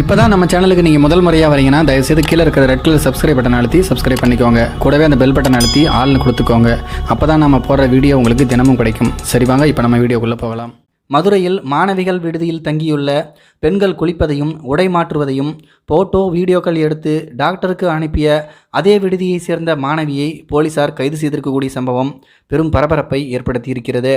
இப்போ தான் நம்ம சேனலுக்கு நீங்கள் முதல் முறையாக வரீங்கன்னா தயவுசெய்து கீழே இருக்கிற ரெட் கலர் சப்ஸ்கிரைப் பட்டன் அழுத்தி சப்ஸ்கிரைப் பண்ணிக்கோங்க. கூடவே அந்த பெல் பட்டன் அழுத்தி ஆள்னு கொடுத்துக்கோங்க. அப்போ தான் நம்ம போடுற வீடியோ உங்களுக்கு தினமும் கிடைக்கும். சரி வாங்க இப்போ நம்ம வீடியோக்குள்ளே போகலாம். மதுரையில் மாணவிகள் விடுதியில் தங்கியுள்ள பெண்கள் குளிப்பதையும் உடை மாற்றுவதையும் போட்டோ வீடியோக்கள் எடுத்து டாக்டருக்கு அனுப்பிய அதே விடுதியைச் சேர்ந்த மாணவியை போலீசார் கைது செய்திருக்கக்கூடிய சம்பவம் பெரும் பரபரப்பை ஏற்படுத்தியிருக்கிறது.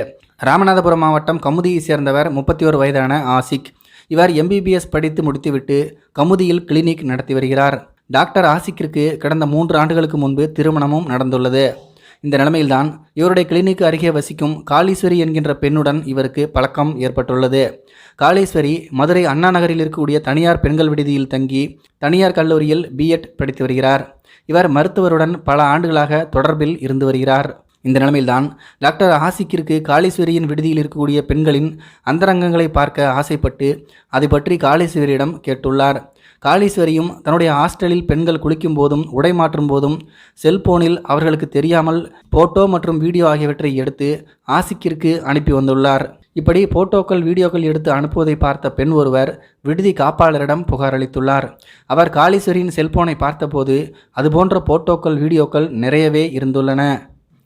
ராமநாதபுரம் மாவட்டம் கமுதியைச் சேர்ந்தவர் முப்பத்தி ஒரு வயதான ஆசிக். இவர் எம்பிபிஎஸ் படித்து முடித்துவிட்டு கமுதியில் கிளினிக் நடத்தி வருகிறார். டாக்டர் ஆசிக்கிற்கு கடந்த மூன்று ஆண்டுகளுக்கு முன்பு திருமணமும் நடந்துள்ளது. இந்த நிலைமையில்தான் இவருடைய கிளினிக் அருகே வசிக்கும் காளீஸ்வரி என்கின்ற பெண்ணுடன் இவருக்கு பழக்கம் ஏற்பட்டுள்ளது. காளீஸ்வரி மதுரை அண்ணா நகரில் இருக்கக்கூடிய தனியார் பெண்கள் விடுதியில் தங்கி தனியார் கல்லூரியில் பிஎட் படித்து வருகிறார். இவர் மருத்துவருடன் பல ஆண்டுகளாக தொடர்பில் இருந்து வருகிறார். இந்த நிலைமையில்தான் டாக்டர் ஆசிக்கிற்கு காளீஸ்வரியின் விடுதியில் இருக்கக்கூடிய பெண்களின் அந்தரங்கங்களை பார்க்க ஆசைப்பட்டு அதை பற்றி காளீஸ்வரியிடம் கேட்டுள்ளார். காளீஸ்வரியும் தன்னுடைய ஹாஸ்டலில் பெண்கள் குளிக்கும் போதும் உடை மாற்றும் போதும் செல்போனில் அவர்களுக்கு தெரியாமல் போட்டோ மற்றும் வீடியோ ஆகியவற்றை எடுத்து ஆசிக்கிற்கு அனுப்பி வந்துள்ளார். இப்படி போட்டோக்கள் வீடியோக்கள் எடுத்து அனுப்புவதை பார்த்த பெண் ஒருவர் விடுதி காப்பாளரிடம் புகார் அளித்துள்ளார். அவர் காளீஸ்வரியின் செல்போனை பார்த்தபோது அதுபோன்ற போட்டோக்கள் வீடியோக்கள் நிறையவே இருந்துள்ளன.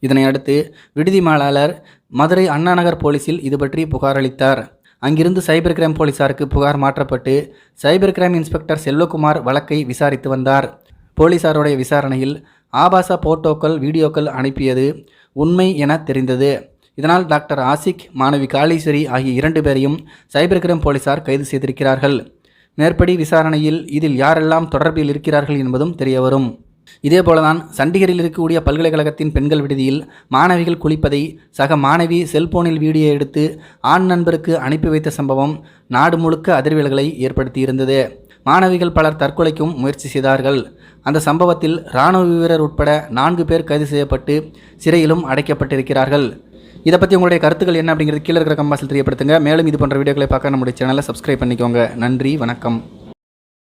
இதனை அடுத்து விடுதி மேலாளர் மதுரை அண்ணாநகர் போலீசில் இது பற்றி புகார் அளித்தார். அங்கிருந்து சைபர் கிரைம் போலீசாருக்கு புகார் மாற்றப்பட்டு சைபர் கிரைம் இன்ஸ்பெக்டர் செல்வகுமார் வழக்கை விசாரித்து வந்தார். போலீசாருடைய விசாரணையில் ஆபாச போட்டோக்கள் வீடியோக்கள் அனுப்பியது உண்மை என தெரிந்தது. இதனால் டாக்டர் ஆசிக் மாணவி காளீஸ்வரி ஆகிய இரண்டு பேரையும் சைபர் கிரைம் போலீசார் கைது செய்திருக்கிறார்கள். மேற்படி விசாரணையில் இதில் யாரெல்லாம் தொடர்பில் இருக்கிறார்கள் என்பதும் தெரியவரும் இதேபோலதான் சண்டிகரில் இருக்கக்கூடிய பல்கலைக்கழகத்தின் பெண்கள் விடுதியில் மாணவிகள் குளிப்பதை சக மாணவி செல்போனில் வீடியோ எடுத்து ஆண் நண்பருக்கு அனுப்பி வைத்த சம்பவம் நாடு முழுக்க அதிர்வலைகளை ஏற்படுத்தியிருந்தது. மாணவிகள் பலர் தற்கொலைக்கும் முயற்சி செய்தார்கள். அந்த சம்பவத்தில் இராணுவ வீரர் உட்பட நான்கு பேர் கைது செய்யப்பட்டு சிறையிலும் அடைக்கப்பட்டிருக்கிறார்கள். இதை பற்றி உங்களுடைய கருத்துக்கள் என்ன அப்படிங்கிறது கீழே இருக்கிற கம்பாசில் தெரியப்படுத்துங்க. மேலும் இது போன்ற வீடியோக்களை பார்க்க நம்முடைய சேனலை சப்ஸ்கிரைப் பண்ணிக்கோங்க. நன்றி வணக்கம்.